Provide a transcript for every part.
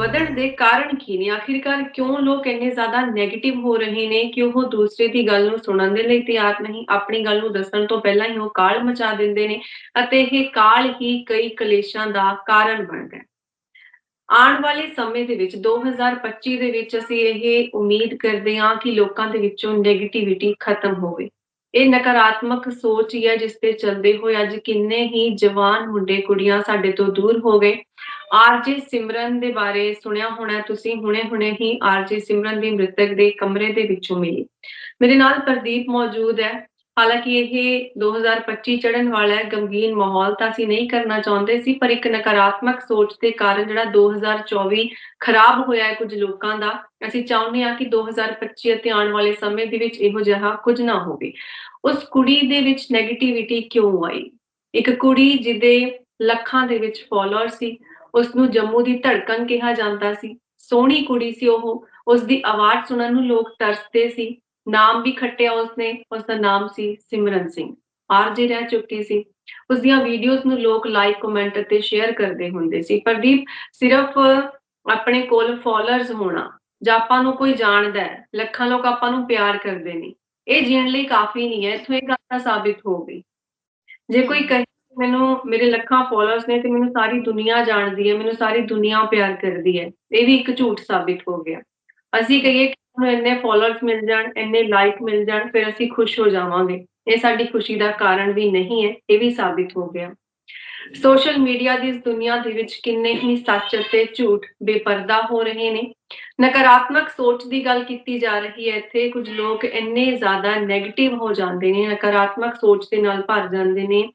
ਵਧਣ ਦੇ ਕਾਰਨ ਕੀ ਨੇ? ਆਖਿਰਕਾਰ ਕਿਉਂ ਲੋਕ ਇੰਨੇ ਜ਼ਿਆਦਾ 네ਗੇਟਿਵ ਹੋ ਰਹੇ ਨੇ ਕਿ ਉਹ ਦੂਸਰੇ ਦੀ ਗੱਲ ਨੂੰ ਸੁਣਨ ਦੇ ਲਈ ਤਿਆਰ ਨਹੀਂ? ਆਪਣੀ ਗੱਲ ਨੂੰ ਦੱਸਣ ਤੋਂ ਪਹਿਲਾਂ ਹੀ ਉਹ ਕਾਲ ਮਚਾ ਦਿੰਦੇ ਨੇ ਅਤੇ ਇਹ ਕਾਲ ਹੀ ਕਈ ਕਲੇਸ਼ਾਂ ਦਾ ਕਾਰਨ ਬਣਦਾ ਹੈ ਆਉਣ ਵਾਲੇ ਸਮੇਂ ਦੇ ਵਿੱਚ 2025 ਦੇ ਵਿੱਚ ਅਸੀਂ ਇਹ ਉਮੀਦ ਕਰਦੇ ਹਾਂ ਕਿ ਲੋਕਾਂ ਦੇ ਵਿੱਚੋਂ 네ਗੇਟਿਵਿਟੀ ਖਤਮ ਹੋਵੇ। ਇਹ ਨਕਾਰਾਤਮਕ ਸੋਚ ਹੀ ਹੈ ਜਿਸ ਤੇ ਚੱਲਦੇ ਹੋਏ ਅੱਜ ਕਿੰਨੇ ਹੀ ਜਵਾਨ ਮੁੰਡੇ ਕੁੜੀਆਂ ਸਾਡੇ ਤੋਂ ਦੂਰ ਹੋ ਗਏ। ਆਰਜੇ ਸਿਮਰਨ ਦੇ ਬਾਰੇ ਸੁਣਿਆ ਹੋਣਾ ਤੁਸੀਂ ਹੁਣੇ-ਹੁਣੇ ਹੀ ਆਰਜੇ ਸਿਮਰਨ ਦੀ ਮ੍ਰਿਤਕ ਦੇ ਕਮਰੇ ਦੇ ਵਿੱਚੋਂ ਮਿਲੀ। ਮੇਰੇ ਨਾਲ ਪ੍ਰਦੀਪ ਮੌਜੂਦ ਹੈ। ਹਾਲਾਂਕਿ ਇਹ 2025 ਚੜਨ ਵਾਲਾ ਹੈ, ਗਮਗੀਨ ਮਾਹੌਲ ਤਾਂ ਅਸੀਂ ਨਹੀਂ ਕਰਨਾ ਚਾਹੁੰਦੇ ਸੀ, ਪਰ ਇੱਕ ਨਕਾਰਾਤਮਕ ਸੋਚ ਦੇ ਕਾਰਨ ਜਿਹੜਾ 2024 ਖਰਾਬ ਹੋਇਆ ਹੈ ਕੁਝ ਲੋਕਾਂ ਦਾ, ਅਸੀਂ ਚਾਹੁੰਦੇ ਹਾਂ ਕਿ 2025 ਅਤੇ ਆਉਣ ਵਾਲੇ ਸਮੇਂ ਦੇ ਵਿੱਚ ਇਹੋ ਜਿਹਾ ਕੁਝ ਨਾ ਹੋਵੇ। ਉਸ ਕੁੜੀ ਦੇ ਵਿੱਚ 네ਗੇਟਿਵਿਟੀ ਕਿਉਂ ਆਈ? ਇੱਕ ਕੁੜੀ ਜਿਹਦੇ ਲੱਖਾਂ ਦੇ ਵਿੱਚ ਫਾਲੋਅਰ ਸੀ ਉਸ ਨੂੰ ਜੰਮੂ ਦੀ ਧੜਕਣ ਕਿਹਾ ਜਾਂਦਾ ਸੀ। ਸੋਹਣੀ ਕੁੜੀ ਸੀ ਉਹ। ਉਸ ਦੀ ਆਵਾਜ਼ ਸੁਣਨ ਨੂੰ ਲੋਕ ਤਰਸਦੇ ਸੀ। ਨਾਮ ਵੀ ਖੱਟਿਆ ਉਸਨੇ। ਉਸ ਦਾ ਨਾਮ ਸੀ ਸਿਮਰਨ ਸਿੰਘ। ਆਰਜੇ ਰਹਿ ਚੁੱਕੀ ਸੀ। ਉਸ ਦੀਆਂ ਵੀਡੀਓਜ਼ ਨੂੰ ਲੋਕ ਲਾਈਕ ਕਮੈਂਟ ਅਤੇ ਸ਼ੇਅਰ ਕਰਦੇ ਹੁੰਦੇ ਸੀ। ਪ੍ਰਦੀਪ ਸਿਰਫ ਆਪਣੇ ਕੋਲ ਫਾਲੋਅਰਸ ਹੋਣਾ ਜਾਂ ਆਪਾਂ ਨੂੰ ਕੋਈ ਜਾਣਦਾ ਹੈ ਲੱਖਾਂ ਲੋਕ ਆਪਾਂ ਨੂੰ ਪਿਆਰ ਕਰਦੇ ਨੇ। ਇਹ ਜੀਣ ਲਈ ਕਾਫੀ ਨਹੀਂ ਹੈ। ਇਥੋਂ ਇਹ ਗੱਲ ਤਾਂ ਸਾਬਿਤ ਹੋ ਗਈ। ਜੇ ਕੋਈ ਕਹੇ ਮੈਨੂੰ, ਮੇਰੇ ਲੱਖਾਂ ਫਾਲੋਅਰਸ ਨੇ ਤੇ ਮੈਨੂੰ ਸਾਰੀ ਦੁਨੀਆ ਜਾਣਦੀ ਹੈ, ਮੈਨੂੰ ਸਾਰੀ ਦੁਨੀਆ ਪਿਆਰ ਕਰਦੀ ਹੈ। ਇਹ ਵੀ ਇੱਕ ਝੂਠ ਸਾਬਿਤ ਹੋ ਗਿਆ। ਅਸੀਂ ਕਹੀਏ ਕਿ ਸਾਨੂੰ ਇੰਨੇ ਫਾਲੋਅਰਸ ਮਿਲ ਜਾਣ, ਇੰਨੇ ਲਾਈਕ ਮਿਲ ਜਾਣ, ਫਿਰ ਅਸੀਂ ਖੁਸ਼ ਹੋ ਜਾਵਾਂਗੇ। ਇਹ ਸਾਡੀ ਖੁਸ਼ੀ ਦਾ ਕਾਰਨ ਵੀ ਨਹੀਂ ਹੈ, ਇਹ ਵੀ ਸਾਬਿਤ ਹੋ ਗਿਆ। ਸੋਸ਼ਲ ਮੀਡੀਆ ਦੀ ਇਸ ਦੁਨੀਆ ਦੇ ਵਿੱਚ ਕਿੰਨੇ ਹੀ ਸੱਚ ਅਤੇ ਝੂਠ ਬੇਪਰਦਾ ਹੋ ਰਹੇ ਨੇ। ਨਕਾਰਾਤਮਕ ਸੋਚ ਦੀ ਗੱਲ ਕੀਤੀ ਜਾ ਰਹੀ ਹੈ, ਇੱਥੇ ਕੁਝ ਲੋਕ ਇੰਨੇ ਜ਼ਿਆਦਾ 네ਗੇਟਿਵ ਹੋ ਜਾਂਦੇ ਨੇ, ਨਕਾਰਾਤਮਕ ਸੋਚ ਦੇ ਨਾਲ ਭਰ ਜਾਂਦੇ ਨੇ।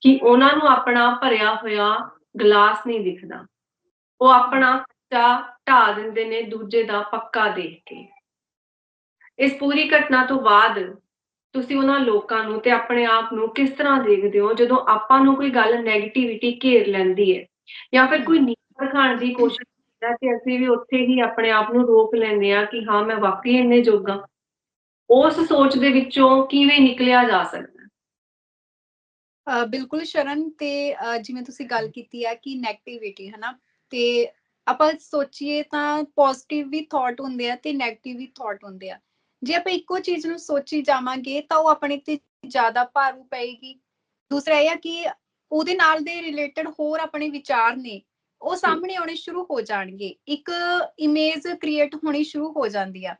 ਕਿ ਉਹਨਾਂ ਨੂੰ ਆਪਣਾ ਭਰਿਆ ਹੋਇਆ ਗਲਾਸ ਨਹੀਂ ਦਿਖਦਾ। ਉਹ ਆਪਣਾ ਕੱਚਾ ਢਾ ਦਿੰਦੇ ਨੇ ਦੂਜੇ ਦਾ ਪੱਕਾ ਦੇਖ ਕੇ। ਇਸ ਪੂਰੀ ਘਟਨਾ ਤੋਂ ਬਾਅਦ ਤੁਸੀਂ ਉਹਨਾਂ ਲੋਕਾਂ ਨੂੰ ਤੇ ਆਪਣੇ ਆਪ ਨੂੰ ਕਿਸ ਤਰ੍ਹਾਂ ਦੇਖਦੇ ਹੋ? ਜਦੋਂ ਆਪਾਂ ਨੂੰ ਕੋਈ ਗੱਲ 네ਗੇਟਿਵਿਟੀ ਘੇਰ ਲੈਂਦੀ ਹੈ ਜਾਂ ਫਿਰ ਕੋਈ ਨੀਂਦ ਦਿਖਾਉਣ ਦੀ ਕੋਸ਼ਿਸ਼ ਕਰਦਾ ਕਿ ਅਸੀਂ ਵੀ ਉੱਥੇ ਹੀ ਆਪਣੇ ਆਪ ਨੂੰ ਰੋਕ ਲੈਂਦੇ ਆ ਕਿ ਹਾਂ, ਮੈਂ ਵਾਕਈ ਇੰਨੇ ਜੋਗਾ। ਉਸ ਸੋਚ ਦੇ ਵਿੱਚੋਂ ਕਿਵੇਂ ਨਿਕਲਿਆ ਜਾ ਸਕਦਾ ਬਿਲਕੁਲ ਸ਼ਰਨ ਤੇ ਜਿਵੇਂ ਤੁਸੀਂ ਗੱਲ ਕੀਤੀ ਹੈ ਕਿ 네ਗੇਟਿਵਿਟੀ ਹੈ ਨਾ ਤੇ ਆਪਾਂ ਸੋਚੀਏ ਤਾਂ ਪੋਜ਼ਿਟਿਵ ਵੀ ਥਾਟ ਹੁੰਦੇ ਆ ਤੇ 네ਗੇਟਿਵ ਵੀ ਥਾਟ ਹੁੰਦੇ ਆ। ਜੇ ਆਪਾਂ ਇੱਕੋ ਚੀਜ਼ ਨੂੰ ਸੋਚੀ ਜਾਵਾਂਗੇ ਤਾਂ ਉਹ ਆਪਣੇ ਤੇ ਜ਼ਿਆਦਾ ਭਾਰੂ ਪਏਗੀ। ਦੂਸਰਾ ਇਹ ਆ ਕਿ ਉਹਦੇ ਨਾਲ ਦੇ ਰਿਲੇਟਡ ਹੋਰ ਆਪਣੇ ਵਿਚਾਰ ਨੇ ਉਹ ਸਾਹਮਣੇ ਆਉਣੇ ਸ਼ੁਰੂ ਹੋ ਜਾਣਗੇ। ਇੱਕ ਇਮੇਜ ਕ੍ਰੀਏਟ ਹੋਣੀ ਸ਼ੁਰੂ ਹੋ ਜਾਂਦੀ ਆ।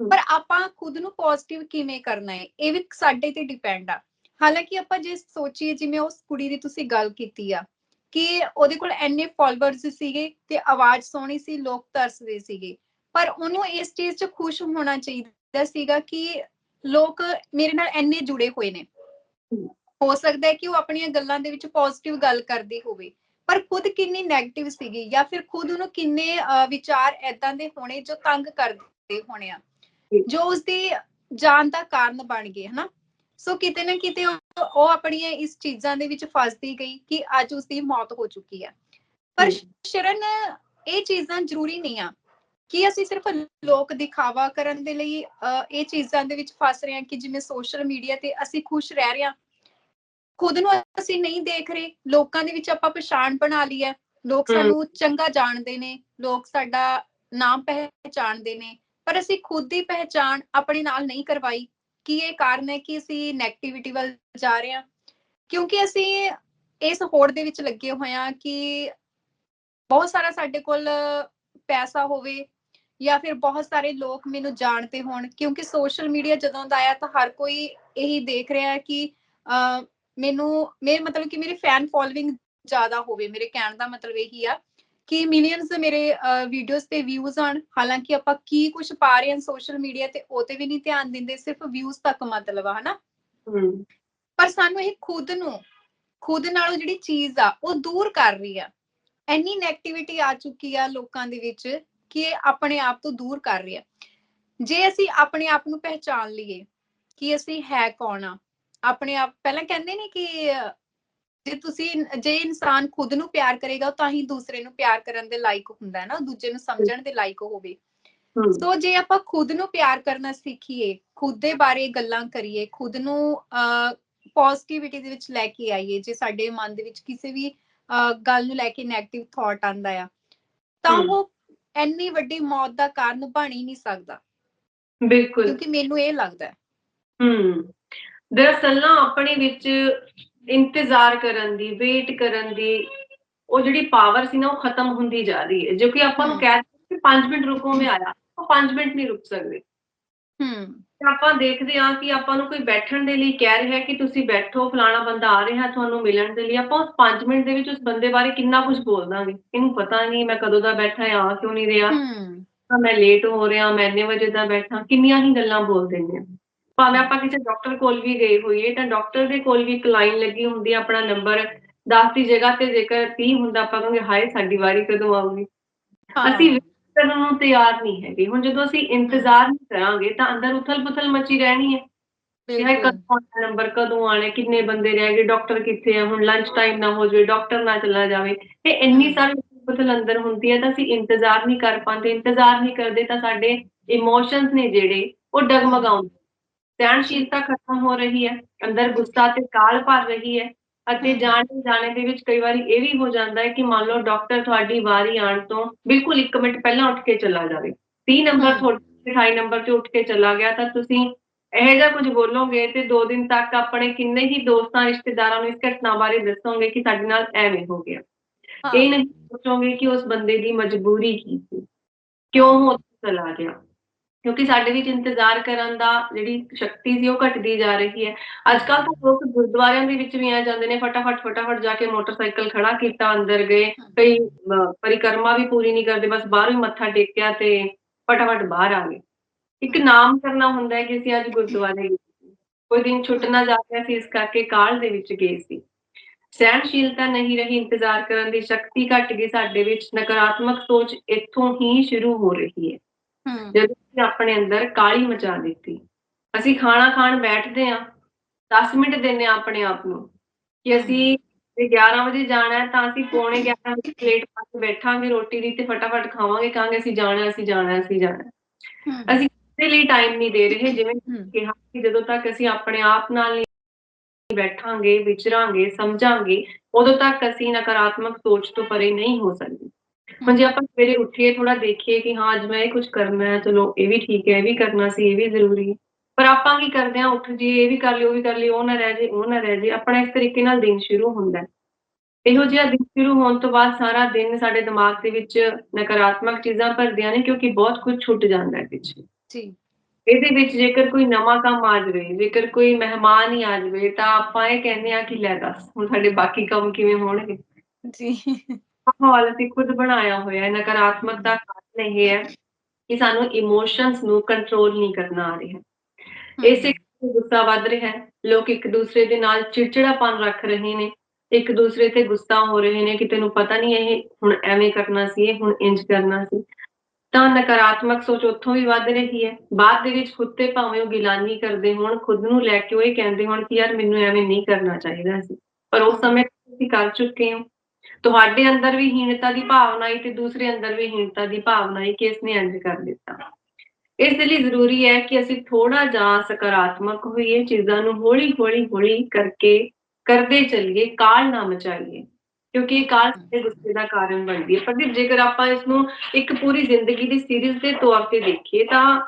ਪਰ ਆਪਾਂ ਖੁਦ ਨੂੰ ਪੋਜ਼ਿਟਿਵ ਕਿਵੇਂ ਕਰਨਾ ਹੈ ਇਹ ਵੀ ਸਾਡੇ ਤੇ ਡਿਪੈਂਡ ਆ। ਹਾਲਾਂਕਿ ਆਪਾਂ ਜੇ ਸੋਚੀਏ ਜਿਵੇਂ ਉਸ ਕੁੜੀ ਦੀ ਤੁਸੀਂ ਗੱਲ ਕੀਤੀ ਆ ਕਿ ਉਹਦੇ ਕੋਲ ਐਨੇ ਫਾਲੋਅਰਸ ਸੀਗੇ ਤੇ ਆਵਾਜ਼ ਸੋਹਣੀ ਸੀ ਲੋਕ ਤਰਸਦੇ ਸੀਗੇ ਪਰ ਉਹਨੂੰ ਇਸ ਚੀਜ਼ 'ਚ ਖੁਸ਼ ਹੋਣਾ ਚਾਹੀਦਾ ਸੀਗਾ ਕਿ ਲੋਕ ਮੇਰੇ ਨਾਲ ਐਨੇ ਜੁੜੇ ਹੋਏ ਨੇ। ਹੋ ਸਕਦਾ ਹੈ ਕਿ ਉਹ ਆਪਣੀਆਂ ਗੱਲਾਂ ਦੇ ਵਿੱਚ ਪੋਜ਼ਿਟਿਵ ਗੱਲ ਕਰਦੀ ਹੋਵੇ ਪਰ ਖੁਦ ਕਿੰਨੀ 네ਗੇਟਿਵ ਸੀਗੀ ਜਾਂ ਫਿਰ ਖੁਦ ਉਹਨੂੰ ਕਿੰਨੇ ਵਿਚਾਰ ਐਦਾਂ ਦੇ ਹੋਣੇ ਜੋ ਤੰਗ ਕਰਦੇ ਹੋਣੇ ਆ ਜੀ। ਜੋ ਉਸਦੀ ਜਾਨ ਦਾ ਕਾਰਨ ਬਣ ਗਏ ਹਨਾ ਸੋ ਕਿਤੇ ਨਾ ਕਿਤੇ ਉਹ ਆਪਣੀਆਂ ਇਸ ਚੀਜ਼ਾਂ ਦੇ ਵਿੱਚ ਫਸਦੀ ਗਈ ਕਿ ਅੱਜ ਉਸਦੀ ਮੌਤ ਹੋ ਚੁੱਕੀ ਹੈ ਪਰ। ਸ਼ਰਨ ਇਹ ਚੀਜ਼ਾਂ ਜ਼ਰੂਰੀ ਨਹੀਂ ਆ ਕਿ ਅਸੀਂ ਸਿਰਫ ਲੋਕ ਦਿਖਾਵਾ ਕਰਨ ਦੇ ਲਈ ਇਹ ਚੀਜ਼ਾਂ ਦੇ ਵਿੱਚ ਫਸ ਰਹੇ ਹਾਂ ਕਿ ਜਿਵੇਂ ਸੋਸ਼ਲ ਮੀਡੀਆ ਤੇ ਅਸੀਂ ਖੁਸ਼ ਰਹਿ ਰਹੇ ਹਾਂ ਖੁਦ ਨੂੰ ਅਸੀਂ ਨਹੀਂ ਦੇਖ ਰਹੇ ਲੋਕਾਂ ਦੇ ਵਿੱਚ ਆਪਾਂ ਪਛਾਣ ਬਣਾ ਲਈ ਹੈ ਲੋਕ। ਸਾਨੂੰ ਚੰਗਾ ਜਾਣਦੇ ਨੇ ਲੋਕ ਸਾਡਾ ਨਾਮ ਪਹਿਚਾਣਦੇ ਨੇ ਪਰ ਅਸੀਂ ਖੁਦ ਦੀ ਪਹਿਚਾਣ ਆਪਣੇ ਨਾਲ ਨਹੀਂ ਕਰਵਾਈ ਕੀ ਇਹ ਕਾਰਨ ਹੈ ਕਿ ਅਸੀਂ 네ਗੇਟਿਵਿਟੀ ਵੱਲ ਜਾ ਰਹੇ ਹਾਂ? ਕਿਉਂਕਿ ਅਸੀਂ ਇਸ ਹੋੜ ਦੇ ਵਿੱਚ ਲੱਗੇ ਹੋਏ ਹਾਂ ਕਿ ਬਹੁਤ ਸਾਰਾ ਸਾਡੇ ਕੋਲ ਪੈਸਾ ਹੋਵੇ ਜਾਂ ਫਿਰ ਬਹੁਤ ਸਾਰੇ ਲੋਕ ਮੈਨੂੰ ਜਾਣਦੇ ਹੋਣ ਕਿਉਂਕਿ ਸੋਸ਼ਲ ਮੀਡੀਆ ਜਦੋਂ ਦਾ ਆਇਆ ਤਾਂ ਹਰ ਕੋਈ ਇਹੀ ਦੇਖ ਰਿਹਾ ਹੈ ਕਿ ਅਹ, ਮੈਨੂੰ ਮੇਰੇ ਮਤਲਬ ਕਿ ਮੇਰੀ ਫੈਨ ਫੋਲੋਇੰਗ ਜ਼ਿਆਦਾ ਹੋਵੇ ਮੇਰੇ ਕਹਿਣ ਦਾ ਮਤਲਬ ਇਹੀ ਆ ਕਿ ਮਿਲੀਅਨਸ ਮੇਰੇ ਵੀਡੀਓਜ਼ ਤੇ ਵਿਊਜ਼ ਆਣ ਹਾਲਾਂਕਿ ਆਪਾਂ ਕੀ ਕੁਝ ਪਾ ਰਹੇ ਹਾਂ ਸੋਸ਼ਲ ਮੀਡੀਆ ਤੇ ਉਹ ਤੇ ਵੀ ਨਹੀਂ ਧਿਆਨ ਦਿੰਦੇ ਸਿਰਫ ਵਿਊਜ਼ ਤੱਕ ਮਤਲਬ ਆ ਹਨਾ? ਪਰ ਸਾਨੂੰ ਇਹ ਖੁਦ ਨੂੰ ਖੁਦ ਨਾਲੋਂ ਜਿਹੜੀ ਚੀਜ਼ ਆ ਉਹ ਦੂਰ ਕਰ ਰਹੀ ਆ। ਇੰਨੀ 네ਗੇਟਿਵਿਟੀ ਆ ਚੁੱਕੀ ਆ ਲੋਕਾਂ ਦੇ ਵਿੱਚ ਕਿ ਇਹ ਆਪਣੇ ਆਪ ਤੋਂ ਦੂਰ ਕਰ ਰਹੀ ਆ। ਜੇ ਅਸੀਂ ਆਪਣੇ ਆਪ ਨੂੰ ਪਹਿਚਾਨ ਲਈਏ ਕਿ ਅਸੀਂ ਹੈ ਕੌਣ ਆ ਆਪਣੇ ਆਪ ਪਹਿਲਾਂ ਕਹਿੰਦੇ ਨੇ ਕਿ ਜੇ ਤੁਸੀਂ ਜੇ ਇਨਸਾਨ ਖੁਦ ਨੂੰ ਪਿਆਰ ਕਰੇਗਾ ਤਾਂ ਹੀ ਦੂਸਰੇ ਨੂੰ ਪਿਆਰ ਕਰਨ ਦੇ ਲਾਇਕ ਹੁੰਦਾ ਹੈ ਨਾ ਦੂਜੇ ਨੂੰ ਸਮਝਣ ਦੇ ਲਾਇਕ ਹੋਵੇ। ਸੋ ਜੇ ਆਪਾਂ ਖੁਦ ਨੂੰ ਪਿਆਰ ਕਰਨਾ ਸਿੱਖੀਏ ਖੁਦ ਦੇ ਬਾਰੇ ਗੱਲਾਂ ਕਰੀਏ ਖੁਦ ਨੂੰ ਪੋਜ਼ਿਟਿਵਿਟੀ ਦੇ ਵਿੱਚ ਲੈ ਕੇ ਆਈਏ ਜੇ ਸਾਡੇ ਮਨ ਦੇ ਵਿੱਚ ਕਿਸੇ ਵੀ ਗੱਲ ਨੂੰ ਲੈ ਕੇ 네ਗੇਟਿਵ ਥਾਟ ਆਂਦਾ ਆ ਤਾਂ। ਉਹ ਇੰਨੀ ਵੱਡੀ ਮੌਤ ਦਾ ਕਾਰਨ ਬਣ ਹੀ ਨਹੀਂ ਸਕਦਾ। ਬਿਲਕੁਲ। ਕਿਉਂਕਿ ਮੈਨੂੰ ਇਹ ਲੱਗਦਾ ਹੈ। ਹੂੰ ਦਰਅਸਲ ਨਾ ਆਪਣੇ ਵਿੱਚ ਇੰਤਜ਼ਾਰ ਕਰਨ ਦੀ ਵੇਟ ਕਰਨ ਦੀ ਉਹ ਜਿਹੜੀ ਪਾਵਰ ਸੀ ਨਾ ਉਹ ਖਤਮ ਹੁੰਦੀ ਜਾ ਰਹੀ ਹੈ। ਜੋ ਕਿ ਆਪਾਂ ਨੂੰ। ਕਹਿ ਕਿ 5 ਮਿੰਟ ਰੁਕੋ ਮੈਂ ਆਇਆ। ਉਹ 5 ਮਿੰਟ ਨਹੀਂ ਰੁਕ ਸਕਦੇ। ਹੂੰ ਤੇ ਆਪਾਂ ਦੇਖਦੇ ਹਾਂ ਕਿ ਆਪਾਂ ਨੂੰ ਕੋਈ ਬੈਠਣ ਦੇ ਲਈ ਕਹਿ ਰਿਹਾ ਕਿ ਤੁਸੀਂ ਬੈਠੋ ਫਲਾਣਾ ਬੰਦਾ ਆ ਰਿਹਾ ਤੁਹਾਨੂੰ ਮਿਲਣ ਦੇ ਲਈ। ਆਪਾਂ ਉਸ 5 ਮਿੰਟ ਦੇ ਵਿੱਚ ਉਸ ਬੰਦੇ ਬਾਰੇ ਕਿੰਨਾ ਕੁਝ ਬੋਲ ਦਾਂਗੇ। ਇਹਨੂੰ ਪਤਾ ਨਹੀਂ ਮੈਂ ਕਦੋਂ ਦਾ ਬੈਠਾ ਆ ਕਿਉਂ ਨਹੀਂ ਰਿਹਾ। ਮੈਂ ਲੇਟ ਹੋ ਰਿਹਾ ਮੈਂ ਇੰਨੇ ਵਜੇ ਦਾ ਬੈਠਾ। ਕਿੰਨੀਆਂ ਹੀ ਗੱਲਾਂ ਬੋਲ ਦਿੰਦੇ ਆ ਭਾਵੇਂ ਆਪਾਂ ਕਿਸੇ ਡਾਕਟਰ ਕੋਲ ਵੀ ਗਏ ਹੋਈਏ ਤਾਂ ਡਾਕਟਰ ਦੇ ਕੋਲ ਵੀ ਇੱਕ ਲਾਈਨ ਲੱਗੀ ਹੁੰਦੀ ਆ ਆਪਣਾ ਨੰਬਰ 10 ਦੀ ਜਗ੍ਹਾ ਤੇ ਜੇਕਰ 30 ਹੁੰਦਾ ਆਪਾਂ ਕਹਾਂਗੇ ਹਾਏ ਸਾਡੀ ਵਾਰੀ ਕਦੋਂ ਆਊਗੀ? ਅਸੀਂ ਕਰਨ ਨੂੰ ਤਿਆਰ ਨਹੀਂ ਹੈਗੇ। ਹੁਣ ਜਦੋਂ ਅਸੀਂ ਇੰਤਜ਼ਾਰ ਨਹੀਂ ਕਰਾਂਗੇ ਤਾਂ ਅੰਦਰ ਉਥਲ-ਪੁਥਲ ਮਚੀ ਰਹਿਣੀ ਹੈ ਬਿਲਕੁਲ। ਕਦੋਂ ਨੰਬਰ ਕਦੋਂ ਆਣੇ ਕਿੰਨੇ ਬੰਦੇ ਰਹਿ ਗਏ ਡਾਕਟਰ ਕਿੱਥੇ ਆ? ਹੁਣ ਲੰਚ ਟਾਈਮ ਨਾ ਹੋ ਜਾਵੇ ਡਾਕਟਰ ਨਾ ਚਲਾ ਜਾਵੇ। ਇਹ ਇੰਨੀ। ਸਾਰੀ ਉਥਲ ਅੰਦਰ ਹੁੰਦੀ ਹੈ ਤਾਂ ਅਸੀਂ ਇੰਤਜ਼ਾਰ ਨਹੀਂ ਕਰ ਪਾਉਂਦੇ। ਇੰਤਜ਼ਾਰ ਨਹੀਂ ਕਰਦੇ ਤਾਂ ਸਾਡੇ ਇਮੋਸ਼ਨਸ ਨੇ ਜਿਹੜੇ ਉਹ ਡਗਮਗਾਉਂਦੇ ਸਹਿਣਸ਼ੀਲਤਾ ਖਤਮ ਹੋ ਰਹੀ ਹੈ ਅੰਦਰ ਗੁੱਸਾ ਤੇ ਕਾਲ ਭਰ ਰਹੀ ਹੈ ਅਤੇ। ਜਾਣੇ ਜਾਣੇ ਦੇ ਵਿੱਚ ਕਈ ਵਾਰੀ ਇਹ ਵੀ ਹੋ ਜਾਂਦਾ ਹੈ ਕਿ ਮੰਨ ਲਓ ਡਾਕਟਰ ਤੁਹਾਡੀ ਵਾਰੀ ਆਉਣ ਤੋਂ ਬਿਲਕੁਲ 1 ਮਿੰਟ ਪਹਿਲਾਂ ਉੱਠ ਕੇ ਚਲਾ ਜਾਵੇ 30 ਨੰਬਰ। ਤੁਹਾਡੇ 28 ਨੰਬਰ ਤੇ ਉੱਠ ਕੇ ਚਲਾ ਗਿਆ ਤਾਂ ਤੁਸੀਂ ਇਹੋ ਜਿਹਾ ਕੁਝ ਬੋਲੋਗੇ ਤੇ 2 ਦਿਨ ਤੱਕ ਆਪਣੇ ਕਿੰਨੇ ਹੀ ਦੋਸਤਾਂ ਰਿਸ਼ਤੇਦਾਰਾਂ ਨੂੰ ਇਸ ਘਟਨਾ ਬਾਰੇ ਦੱਸੋਗੇ ਕਿ ਸਾਡੇ ਨਾਲ ਐਵੇਂ ਹੋ ਗਿਆ ਹਾਂ, ਇਹ ਨਹੀਂ ਸੋਚੋਗੇ ਕਿ ਉਸ ਬੰਦੇ ਦੀ ਮਜਬੂਰੀ ਕੀ ਸੀ ਕਿਉਂ ਉੱਥੇ ਚਲਾ ਗਿਆ ਕਿਉਂਕਿ ਸਾਡੇ ਵਿੱਚ ਇੰਤਜ਼ਾਰ ਕਰਨ ਦਾ ਜਿਹੜੀ ਸ਼ਕਤੀ ਸੀ ਉਹ ਘਟਦੀ ਜਾ ਰਹੀ ਹੈ। ਅੱਜ ਕੱਲ ਤਾਂ ਲੋਕ ਗੁਰਦੁਆਰਿਆਂ ਦੇ ਵਿੱਚ ਵੀ ਆ ਜਾਂਦੇ ਨੇ ਫਟਾਫਟ ਫਟਾਫਟ ਜਾ ਕੇ ਮੋਟਰਸਾਈਕਲ ਖੜਾ ਕੀਤਾ ਅੰਦਰ ਗਏ। ਕਈ ਪਰਿਕਰਮਾ ਵੀ ਪੂਰੀ ਨਹੀਂ ਕਰਦੇ ਬਸ ਬਾਹਰੋਂ ਹੀ ਮੱਥਾ ਟੇਕਿਆ ਤੇ ਫਟਾਫਟ ਬਾਹਰ ਆ ਗਏ। ਇੱਕ ਨਾਮ ਕਰਨਾ ਹੁੰਦਾ ਹੈ ਕਿ ਅਸੀਂ ਅੱਜ ਗੁਰਦੁਆਰੇ ਗਏ। ਕੋਈ ਦਿਨ ਛੁੱਟਣਾ ਜਾ ਰਿਹਾ ਸੀ ਇਸ ਕਰਕੇ ਕਾਲ ਦੇ ਵਿੱਚ ਗਏ ਸੀ। ਸਹਿਣਸ਼ੀਲਤਾ ਨਹੀਂ ਰਹੀ ਇੰਤਜ਼ਾਰ ਕਰਨ ਦੀ ਸ਼ਕਤੀ ਘਟ ਗਈ। ਸਾਡੇ ਵਿੱਚ ਨਕਾਰਾਤਮਕ ਸੋਚ ਇੱਥੋਂ ਹੀ ਸ਼ੁਰੂ ਹੋ ਰਹੀ ਹੂੰ। ਜਦੋਂ ਅਸੀਂ ਆਪਣੇ ਅੰਦਰ ਕਾਲੀ ਮਚਾ ਦਿੱਤੀ। ਅਸੀਂ ਖਾਣਾ ਖਾਣ ਬੈਠਦੇ ਹਾਂ 10 ਮਿੰਟ ਹਾਂ ਆਪਣੇ ਆਪ ਨੂੰ ਕਿ ਅਸੀਂ ਜੇ 11 ਵਜੇ ਜਾਣਾ ਹੈ ਤਾਂ ਅਸੀਂ ਪੌਣੇ 11 ਵਜੇ ਪਲੇਟ ਪਾ ਕੇ ਬੈਠਾਂਗੇ ਰੋਟੀ ਦੀ ਤੇ ਫਟਾਫਟ ਖਾਵਾਂਗੇ ਕਹਾਂਗੇ ਅਸੀਂ ਜਾਣਾ ਅਸੀਂ ਜਾਣਾ ਅਸੀਂ ਜਾਣਾ ਅਸੀਂ ਕਿਸੇ ਲਈ ਟਾਈਮ ਨਹੀਂ ਦੇ ਰਹੇ ਜਿਵੇਂ ਹੂੰ। ਕਿਹਾ ਕਿ ਜਦੋਂ ਤੱਕ ਅਸੀਂ ਆਪਣੇ ਆਪ ਨਾਲ ਨਹੀਂ ਬੈਠਾਂਗੇ ਵਿਚਰਾਂਗੇ ਸਮਝਾਂਗੇ ਉਦੋਂ ਤੱਕ ਅਸੀਂ ਨਕਾਰਾਤਮਕ ਸੋਚ ਤੋਂ ਪਰੇ ਨਹੀਂ ਹੋ ਸਕਦੇ। ਹੁਣ ਜੇ ਆਪਾਂ ਸਵੇਰੇ ਉੱਠੀਏ ਥੋੜਾ ਦੇਖੀਏ ਕਿ ਹਾਂ ਅੱਜ ਮੈਂ ਇਹ ਕੁਝ ਕਰਨਾ ਹੈ ਚਲੋ ਇਹ ਵੀ ਠੀਕ ਹੈ ਇਹ ਵੀ ਕਰਨਾ ਸੀ ਇਹ ਵੀ ਜ਼ਰੂਰੀ ਹੈ। ਪਰ ਆਪਾਂ ਕੀ ਕਰਦੇ ਹਾਂ ਉੱਠ ਜੀ ਇਹ ਵੀ ਕਰ ਲਿਓ ਉਹ ਵੀ ਕਰ ਲਿਓ ਉਹ ਨਾ ਰਹਿ ਜੇ ਉਹ ਨਾ ਰਹਿ ਜੇ ਆਪਣਾ ਇਸ ਤਰੀਕੇ ਨਾਲ ਦਿਨ ਸ਼ੁਰੂ ਹੁੰਦਾ ਹੈ। ਇਹੋ ਜਿਹਾ ਦਿਨ ਸ਼ੁਰੂ ਹੋਣ ਤੋਂ ਬਾਅਦ ਸਾਰਾ ਦਿਨ ਸਾਡੇ ਦਿਮਾਗ ਦੇ ਵਿੱਚ ਨਕਾਰਾਤਮਕ ਚੀਜ਼ਾਂ ਭਰਦੀਆਂ ਨੇ ਕਿਉਂਕਿ ਬਹੁਤ ਕੁਝ ਛੁੱਟ ਜਾਂਦਾ ਹੈ ਪਿੱਛੇ ਜੀ। ਇਹਦੇ ਵਿੱਚ ਜੇਕਰ ਕੋਈ ਨਵਾਂ ਕੰਮ ਆ ਜਾਵੇ ਜੇਕਰ ਕੋਈ ਮਹਿਮਾਨ ਹੀ ਆ ਜਾਵੇ ਤਾਂ ਆਪਾਂ ਇਹ ਕਹਿੰਦੇ ਆ ਕਿ ਲੈ ਦੱਸ ਹੁਣ ਸਾਡੇ ਬਾਕੀ ਕੰਮ ਕਿਵੇਂ ਹੋਣਗੇ? ਜੀ। ਮਾਹੌਲ ਅਸੀਂ ਖੁਦ ਬਣਾਇਆ ਹੋਇਆ ਹੈ ਨਕਾਰਾਤਮਕ ਦਾ ਕਾਰਨ ਇਹ ਹੈ ਕਿ ਸਾਨੂੰ ਇਮੋਸ਼ਨਸ ਨੂੰ ਕੰਟਰੋਲ ਨਹੀਂ ਕਰਨਾ ਆ ਰਿਹਾ। ਇਸੇ ਕਰਕੇ ਗੁੱਸਾ ਵੱਧ ਰਿਹਾ ਹੈ ਲੋਕ ਇੱਕ ਦੂਸਰੇ ਦੇ ਨਾਲ ਚਿੜਚਿੜਾਪਨ ਰੱਖ ਰਹੇ ਨੇ ਇੱਕ ਦੂਸਰੇ ਤੇ ਗੁੱਸਾ ਹੋ ਰਹੇ ਨੇ ਕਿ ਤੈਨੂੰ ਪਤਾ ਨਹੀਂ ਇਹ ਹੁਣ ਐਵੇਂ ਕਰਨਾ ਸੀ ਇਹ ਹੁਣ ਇੰਜ ਕਰਨਾ ਸੀ। ਤਾਂ ਨਕਾਰਾਤਮਕ ਸੋਚ ਉੱਥੋਂ ਵੀ ਵੱਧ ਰਹੀ ਹੈ ਬਾਅਦ ਦੇ ਵਿੱਚ ਖੁਦ ਤੇ ਭਾਵੇਂ ਉਹ ਗਿਲਾਨੀ ਕਰਦੇ ਹੋਣ ਖੁਦ ਨੂੰ ਲੈ ਕੇ ਉਹ ਇਹ ਕਹਿੰਦੇ ਹੋਣ ਕਿ ਯਾਰ ਮੈਨੂੰ ਐਵੇਂ ਨਹੀਂ ਕਰਨਾ ਚਾਹੀਦਾ ਸੀ। ਪਰ ਉਸ ਸਮੇਂ ਤੁਸੀਂ ਕਰ ਚੁੱਕੇ ਹੋ। ਤੁਹਾਡੇ ਅੰਦਰ ਵੀ ਹੀਣਤਾ ਦੀ ਭਾਵਨਾ ਆਈ ਤੇ ਦੂਸਰੇ ਅੰਦਰ ਵੀ ਹੀਣਤਾ ਦੀ ਭਾਵਨਾ ਆਈ ਕਿ ਇਸਨੇ ਇੰਜ ਕਰ ਦਿੱਤਾ। ਇਸ ਲਈ ਜ਼ਰੂਰੀ ਹੈ ਕਿ ਅਸੀਂ ਥੋੜਾ ਜਿਹਾ ਸਕਾਰਾਤਮਕ ਹੋਈਏ, ਚੀਜ਼ਾਂ ਨੂੰ ਹੌਲੀ ਹੌਲੀ ਹੌਲੀ ਕਰਕੇ ਕਰਦੇ ਚੱਲੀਏ, ਕਾਲ ਨਾ ਮਚਾਈਏ, ਕਿਉਂਕਿ ਇਹ ਕਾਲ ਸਾਡੇ ਗੁੱਸੇ ਦਾ ਕਾਰਨ ਬਣਦੀ ਹੈ। ਪਰ ਜੇ- ਜੇਕਰ ਆਪਾਂ ਇਸ ਨੂੰ ਇੱਕ ਪੂਰੀ ਜ਼ਿੰਦਗੀ ਦੀ ਸੀਰੀਜ਼ ਦੇ ਤੌਰ ਤੇ ਦੇਖੀਏ ਤਾਂ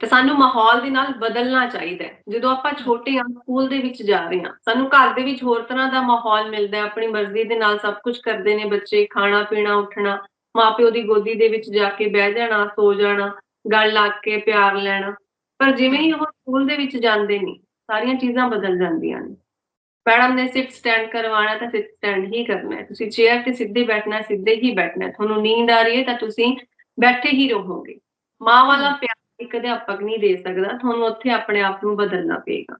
ਤਾਂ ਸਾਨੂੰ ਮਾਹੌਲ ਦੇ ਨਾਲ ਬਦਲਣਾ ਚਾਹੀਦਾ ਹੈ। ਜਦੋਂ ਆਪਾਂ ਛੋਟੇ ਹਾਂ, ਸਕੂਲ ਦੇ ਵਿੱਚ ਜਾ ਰਹੇ ਹਾਂ, ਸਾਨੂੰ ਘਰ ਦੇ ਵਿੱਚ ਹੋਰ ਤਰ੍ਹਾਂ ਦਾ ਮਾਹੌਲ ਮਿਲਦਾ ਹੈ। ਆਪਣੀ ਮਰਜ਼ੀ ਦੇ ਨਾਲ ਸਭ ਕੁਝ ਕਰਦੇ ਨੇ ਬੱਚੇ, ਖਾਣਾ, ਪੀਣਾ, ਉੱਠਣਾ, ਮਾਪਿਓ ਦੀ ਗੋਦੀ ਦੇ ਵਿੱਚ ਜਾ ਕੇ ਬਹਿ ਜਾਣਾ, ਸੋ ਜਾਣਾ, ਗੱਲ ਲਾ ਕੇ ਪਿਆਰ ਲੈਣਾ। ਪਰ ਜਿਵੇਂ ਹੀ ਉਹ ਸਕੂਲ ਦੇ ਵਿੱਚ ਜਾਂਦੇ ਨੇ, ਸਾਰੀਆਂ ਚੀਜ਼ਾਂ ਬਦਲ ਜਾਂਦੀਆਂ ਨੇ। ਮੈਡਮ ਨੇ ਸਿਰਫ ਸਟੈਂਡ ਕਰਵਾਉਣਾ ਤਾਂ ਸਿਰਫ ਸਟੈਂਡ ਹੀ ਕਰਨਾ ਹੈ। ਤੁਸੀਂ ਚੇਅਰ ਤੇ ਸਿੱਧੇ ਬੈਠਣਾ, ਸਿੱਧੇ ਹੀ ਬੈਠਣਾ ਤੁਹਾਨੂੰ ਨੀਂਦ ਆ ਰਹੀ ਹੈ ਤਾਂ ਤੁਸੀਂ ਬੈਠੇ ਹੀ ਰਹੋਗੇ। ਮਾਂ ਵਾਲਾ ਇੱਕ ਅਧਿਆਪਕ ਨਹੀਂ ਦੇ ਸਕਦਾ, ਤੁਹਾਨੂੰ ਉੱਥੇ ਆਪਣੇ ਆਪ ਨੂੰ ਬਦਲਣਾ ਪਏਗਾ।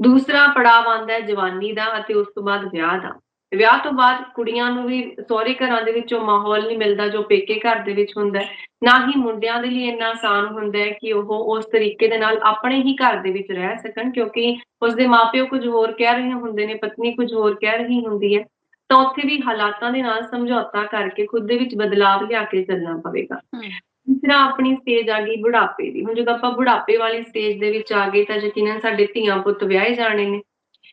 ਦੂਸਰਾ ਪੜਾਅ ਆਉਂਦਾ ਹੈ ਜਵਾਨੀ ਦਾ ਅਤੇ ਉਸ ਤੋਂ ਬਾਅਦ ਵਿਆਹ ਦਾ। ਵਿਆਹ ਤੋਂ ਬਾਅਦ ਕੁੜੀਆਂ ਨੂੰ ਵੀ ਸਹੁਰੇ ਘਰਾਂ ਦੇ ਵਿੱਚੋਂ ਮਾਹੌਲ ਨਹੀਂ ਮਿਲਦਾ ਜੋ ਪੇਕੇ ਘਰ ਦੇ ਵਿੱਚ ਹੁੰਦਾ ਨਾ ਹੀ ਮੁੰਡਿਆਂ ਦੇ ਲਈ ਇੰਨਾ ਆਸਾਨ ਹੁੰਦਾ ਹੈ ਕਿ ਉਹ ਉਸ ਤਰੀਕੇ ਦੇ ਨਾਲ ਆਪਣੇ ਹੀ ਘਰ ਦੇ ਵਿੱਚ ਰਹਿ ਸਕਣ, ਕਿਉਂਕਿ ਉਸਦੇ ਮਾਪਿਓ ਕੁਝ ਹੋਰ ਕਹਿ ਰਹੇ ਹੁੰਦੇ ਨੇ, ਪਤਨੀ ਕੁਝ ਹੋਰ ਕਹਿ ਰਹੀ ਹੁੰਦੀ ਹੈ। ਤਾਂ ਉੱਥੇ ਵੀ ਹਾਲਾਤਾਂ ਦੇ ਨਾਲ ਸਮਝੌਤਾ ਕਰਕੇ ਖੁਦ ਦੇ ਵਿੱਚ ਬਦਲਾਵ ਲਿਆ ਕੇ ਚੱਲਣਾ ਪਵੇਗਾ। ਹਮ। ਆਪਣੀ ਸਟੇਜ ਆ ਗਈ ਬੁਢਾਪੇ ਦੀ। ਹੁਣ ਜਦੋਂ ਆਪਾਂ ਬੁਢਾਪੇ ਵਾਲੀ ਸਟੇਜ ਦੇ ਵਿੱਚ ਆ ਗਏ ਤਾਂ ਯਕੀਨਨ ਸਾਡੇ ਧੀਆਂ ਪੁੱਤ ਵਿਆਹੇ ਜਾਣੇ ਨੇ।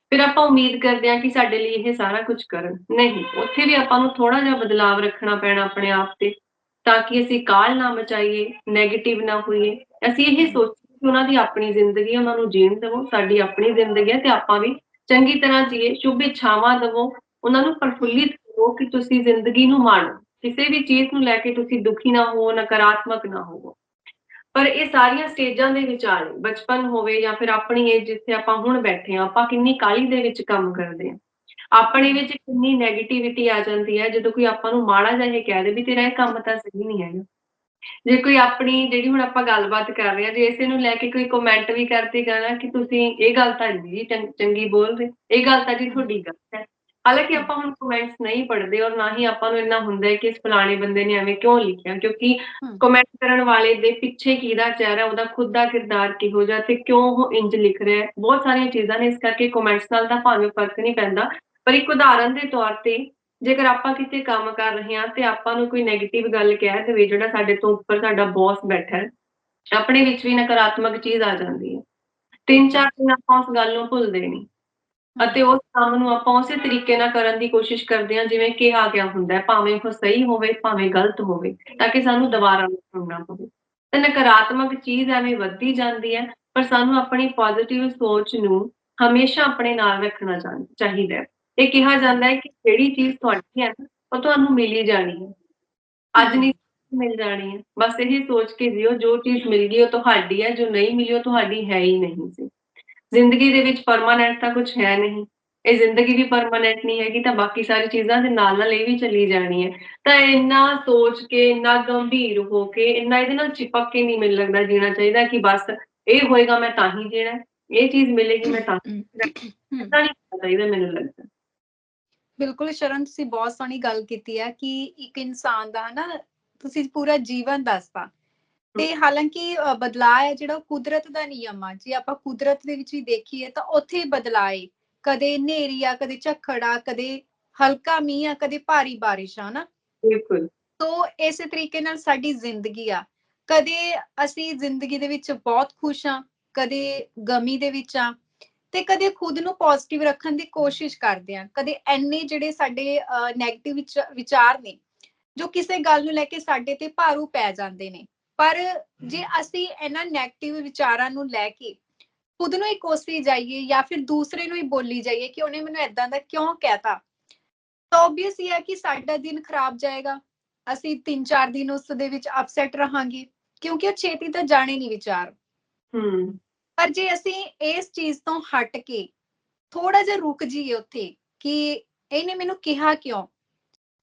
ਫਿਰ ਆਪਾਂ ਉਮੀਦ ਕਰਦੇ ਹਾਂ ਕਿ ਸਾਡੇ ਲਈ ਇਹ ਸਾਰਾ ਕੁਝ ਕਰਨ। ਨਹੀਂ, ਉੱਥੇ ਵੀ ਆਪਾਂ ਨੂੰ ਥੋੜਾ ਜਿਹਾ ਬਦਲਾਵ ਰੱਖਣਾ ਪੈਣਾ ਆਪਣੇ ਆਪ ਤੇ, ਤਾਂ ਕਿ ਅਸੀਂ ਕਾਲ ਨਾ ਮਚਾਈਏ ਨੈਗੇਟਿਵ ਨਾ ਹੋਈਏ। ਅਸੀਂ ਇਹ ਸੋਚੀਏ ਕਿ ਉਹਨਾਂ ਦੀ ਆਪਣੀ ਜ਼ਿੰਦਗੀ, ਉਹਨਾਂ ਨੂੰ ਜੀਣ ਦਿਵੋ, ਸਾਡੀ ਆਪਣੀ ਜ਼ਿੰਦਗੀ ਹੈ ਤੇ ਆਪਾਂ ਵੀ ਚੰਗੀ ਤਰ੍ਹਾਂ ਜੀਏ, ਸ਼ੁਭ ਇੱਛਾਵਾਂ ਦੇਵੋ, ਉਹਨਾਂ ਨੂੰ ਪ੍ਰਫੁੱਲਿਤ ਕਰੋ ਕਿ ਤੁਸੀਂ ਜ਼ਿੰਦਗੀ ਨੂੰ ਮਾਣੋ। ਕਿਸੇ ਵੀ ਚੀਜ਼ ਨੂੰ ਲੈ ਕੇ ਤੁਸੀਂ ਦੁਖੀ ਨਾ ਹੋ ਨਕਾਰਾਤਮਕ ਨਾ ਹੋਵੋ। ਪਰ ਇਹ ਸਾਰੀਆਂ ਸਟੇਜਾਂ ਦੇ ਵਿਚਾਲੇ, ਬਚਪਨ ਹੋਵੇ ਜਾਂ ਫਿਰ ਆਪਣੀ ਏਜ ਜਿੱਥੇ ਆਪਾਂ ਹੁਣ ਬੈਠੇ ਆ ਆਪਾਂ ਕਿੰਨੀ ਕਾਲੀ ਦੇ ਵਿੱਚ ਕੰਮ ਕਰਦੇ ਆ ਆਪਣੇ ਵਿੱਚ ਕਿੰਨੀ 네ਗੇਟਿਵਿਟੀ ਆ ਜਾਂਦੀ ਹੈ, ਜਦੋਂ ਕੋਈ ਆਪਾਂ ਨੂੰ ਮਾੜਾ ਜਿਹਾ ਇਹ ਕਹਿ ਦੇ ਵੀ ਤੇਰਾ ਇਹ ਕੰਮ ਤਾਂ ਸਹੀ ਨਹੀਂ ਹੈਗਾ। ਜੇ ਕੋਈ ਆਪਣੀ ਜਿਹੜੀ ਹੁਣ ਆਪਾਂ ਗੱਲਬਾਤ ਕਰ ਰਹੇ ਆ ਜੇ ਇਸੇ ਨੂੰ ਲੈ ਕੇ ਕੋਈ ਕਮੈਂਟ ਵੀ ਕਰਦੇਗਾ ਨਾ ਕਿ ਤੁਸੀਂ ਇਹ ਗੱਲ ਤਾਂ ਨਹੀਂ ਜੀ ਚੰਗ- ਚੰਗੀ ਬੋਲਦੇ, ਇਹ ਗੱਲ ਤਾਂ ਜੀ ਤੁਹਾਡੀ ਗਲਤ ਹੈ। ਹਾਲਾਂਕਿ ਆਪਾਂ ਹੁਣ ਕਮੈਂਟਸ ਨਹੀਂ ਪੜ੍ਹਦੇ ਔਰ ਨਾ ਹੀ ਆਪਾਂ ਨੂੰ ਇੰਨਾ ਹੁੰਦਾ ਹੈ ਕਿ ਇਸ ਫਲਾਣੇ ਬੰਦੇ ਨੇ ਐਵੇਂ ਕਿਉਂ ਲਿਖਿਆ ਕਿਉਂਕਿ। ਕਮੈਂਟ ਕਰਨ ਵਾਲੇ ਦੇ ਪਿੱਛੇ ਕਿਹਦਾ ਚਿਹਰਾ ਉਹਦਾ ਖੁਦ ਦਾ ਕਿਰਦਾਰ ਕਿਹੋ ਜਿਹਾ ਤੇ ਕਿਉਂ ਉਹ ਇੰਜ ਲਿਖ ਰਿਹਾ ਹੈ? ਬਹੁਤ ਸਾਰੀਆਂ ਚੀਜ਼ਾਂ ਨੇ ਇਸ ਕਰਕੇ ਕਮੈਂਟਸ ਨਾਲ ਤਾਂ ਭਾਵੇਂ ਫ਼ਰਕ ਨਹੀਂ ਪੈਂਦਾ ਪਰ ਇੱਕ ਉਦਾਹਰਨ ਦੇ ਤੌਰ ਤੇ ਜੇਕਰ ਆਪਾਂ ਕਿਤੇ ਕੰਮ ਕਰ ਰਹੇ ਹਾਂ ਤੇ ਆਪਾਂ ਨੂੰ ਕੋਈ 네ਗੇਟਿਵ ਗੱਲ ਕਹਿ ਦੇਵੇ ਜਿਹੜਾ ਸਾਡੇ ਤੋਂ ਉੱਪਰ ਸਾਡਾ ਬੌਸ ਬੈਠਾ ਹੈ ਆਪਣੇ ਵਿੱਚ ਵੀ ਨਕਾਰਾਤਮਕ ਚੀਜ਼ ਆ ਜਾਂਦੀ ਹੈ। ਤਿੰਨ ਚਾਰ ਦਿਨ ਆਪਾਂ ਉਸ ਗੱਲ ਨੂੰ ਭੁੱਲਦੇ ਨਹੀਂ। ਅਤੇ ਉਸ ਕੰਮ ਨੂੰ ਆਪਾਂ ਉਸੇ ਤਰੀਕੇ ਨਾਲ ਕਰਨ ਦੀ ਕੋਸ਼ਿਸ਼ ਕਰਦੇ ਹਾਂ, ਜਿਵੇਂ ਕਿਹਾ ਗਿਆ ਹੁੰਦਾ ਹੈ, ਭਾਵੇਂ ਉਹ ਸਹੀ ਹੋਵੇ, ਭਾਵੇਂ ਗਲਤ ਹੋਵੇ, ਤਾਂ ਕਿ ਸਾਨੂੰ ਦੁਬਾਰਾ ਨਾ ਸੁਣਨਾ ਪਵੇ। ਤੇ ਨਕਾਰਾਤਮਕ ਚੀਜ਼ ਐਵੇਂ ਵੱਧਦੀ ਜਾਂਦੀ ਹੈ, ਪਰ ਸਾਨੂੰ ਆਪਣੀ ਪੋਜ਼ਿਟਿਵ ਸੋਚ ਨੂੰ ਹਮੇਸ਼ਾ ਆਪਣੇ ਨਾਲ ਰੱਖਣਾ ਚਾਹ- ਚਾਹੀਦਾ ਹੈ। ਇਹ ਕਿਹਾ ਜਾਂਦਾ ਹੈ ਕਿ ਜਿਹੜੀ ਚੀਜ਼ ਤੁਹਾਡੀ ਹੈ, ਉਹ ਤੁਹਾਨੂੰ ਮਿਲੀ ਜਾਣੀ ਹੈ। ਅੱਜ ਨਹੀਂ ਮਿਲ ਜਾਣੀ ਹੈ। ਬਸ ਇਹ ਸੋਚ ਕੇ ਜਿਓ ਜੋ ਚੀਜ਼ ਮਿਲ ਗਈ ਉਹ ਤੁਹਾਡੀ ਹੈ, ਜੋ ਨਹੀਂ ਮਿਲੀ, ਉਹ ਤੁਹਾਡੀ ਹੈ ਹੀ ਨਹੀਂ ਸੀ। ਜ਼ਿੰਦਗੀ ਦੇ ਵਿੱਚ ਪਰਮਾਨੈਂਟ ਤਾਂ ਕੁਝ ਹੈ ਨਹੀਂ। ਇਹ ਜ਼ਿੰਦਗੀ ਵੀ ਪਰਮਾਨੈਂਟ ਨਹੀਂ ਹੈਗੀ ਤਾਂ ਬਾਕੀ ਸਾਰੀ ਚੀਜ਼ਾਂ ਦੇ ਨਾਲ ਨਾਲ ਇਹ ਵੀ ਚੱਲੀ ਜਾਣੀ ਹੈ। ਤਾਂ ਇੰਨਾ ਸੋਚ ਕੇ ਇੰਨਾ ਗੰਭੀਰ ਹੋ ਕੇ ਇੰਨਾ ਇਹਦੇ ਨਾਲ ਚਿਪਕ ਕੇ ਨਹੀਂ ਮੈਨੂੰ ਲੱਗਦਾ ਜੀਣਾ ਚਾਹੀਦਾ ਕਿ ਬਸ ਇਹ ਹੋਏਗਾ ਮੈਂ ਤਾਂ ਹੀ ਜੀਣਾ ਇਹ ਚੀਜ਼ ਮਿਲੇਗੀ ਮੈਂ ਤਾਂ। ਏਦਾਂ ਨਹੀਂ ਚਾਹੀਦਾ ਮੈਨੂੰ ਲੱਗਦਾ। ਬਿਲਕੁਲ ਸ਼ਰਨ ਤੁਸੀਂ ਬਹੁਤ ਸੋਹਣੀ ਗੱਲ ਕੀਤੀ ਹੈ ਕਿ ਇੱਕ ਇਨਸਾਨ ਦਾ ਹਨਾ ਤੁਸੀਂ ਪੂਰਾ ਜੀਵਨ ਦੱਸਤਾ। ਤੇ ਹਾਲਾਂਕਿ ਬਦਲਾਅ ਹੈ ਜਿਹੜਾ ਕੁਦਰਤ ਦਾ ਨਿਯਮ ਆ। ਜੇ ਆਪਾਂ ਕੁਦਰਤ ਦੇ ਵਿੱਚ ਵੀ ਦੇਖੀਏ ਤਾਂ ਉੱਥੇ ਹੀ ਬਦਲਾਅ ਏ। ਕਦੇ ਹਨੇਰੀ ਆ ਕਦੇ ਝੱਖੜ ਆ ਕਦੇ ਹਲਕਾ ਮੀਂਹ ਆ ਕਦੇ ਭਾਰੀ ਬਾਰਿਸ਼ ਆ ਨਾ ਬਿਲਕੁਲ। ਤੋ ਇਸੇ ਤਰੀਕੇ ਨਾਲ ਸਾਡੀ ਜ਼ਿੰਦਗੀ ਆ। ਕਦੇ ਅਸੀਂ ਜ਼ਿੰਦਗੀ ਦੇ ਵਿੱਚ ਬਹੁਤ ਖੁਸ਼ ਆ ਕਦੇ ਗਮੀ ਦੇ ਵਿੱਚ ਆ ਤੇ ਕਦੇ ਖੁਦ ਨੂੰ ਪੋਜ਼ਿਟਿਵ ਰੱਖਣ ਦੀ ਕੋਸ਼ਿਸ਼ ਕਰਦੇ ਆ। ਕਦੇ ਐਨੇ ਜਿਹੜੇ ਸਾਡੇ 네ਗੇਟਿਵ ਵਿਚਾਰ ਨੇ ਜੋ ਕਿਸੇ ਗੱਲ ਨੂੰ ਲੈ ਕੇ ਸਾਡੇ ਤੇ ਭਾਰੂ ਪੈ ਜਾਂਦੇ ਨੇ। ਪਰ ਜੇ ਅਸੀਂ ਇਹਨਾਂ 네ਗੇਟਿਵ ਵਿਚਾਰਾਂ ਨੂੰ ਲੈ ਕੇ ਖੁਦ ਨੂੰ ਹੀ ਕੋਸੀ ਜਾਈਏ ਜਾਂ ਫਿਰ ਦੂਸਰੇ ਨੂੰ ਹੀ ਬੋਲੀ ਜਾਈਏ ਕਿ ਉਹਨੇ ਮੈਨੂੰ ਇਦਾਂ ਦਾ ਕਿਉਂ ਕਹਿਤਾ ਤਾਂ ਆਬਵੀਅਸ ਇਹ ਹੈ ਕਿ ਸਾਡਾ ਦਿਨ ਖਰਾਬ ਜਾਏਗਾ। ਅਸੀਂ 3-4 ਦਿਨ ਉਸ ਦੇ ਵਿੱਚ ਅਪਸੈਟ ਰਹਾਂਗੇ ਕਿਉਂਕਿ ਉਹ ਛੇਤੀ ਤਾਂ ਜਾਣੇ ਨਹੀਂ ਵਿਚਾਰ। ਹੂੰ ਪਰ ਜੇ ਅਸੀਂ ਇਸ ਚੀਜ਼ ਤੋਂ ਹਟ ਕੇ ਥੋੜਾ ਜਿਹਾ ਰੁਕ ਜਾਈਏ ਉੱਥੇ ਕਿ ਇਹਨੇ ਮੈਨੂੰ ਕਿਹਾ ਕਿਉਂ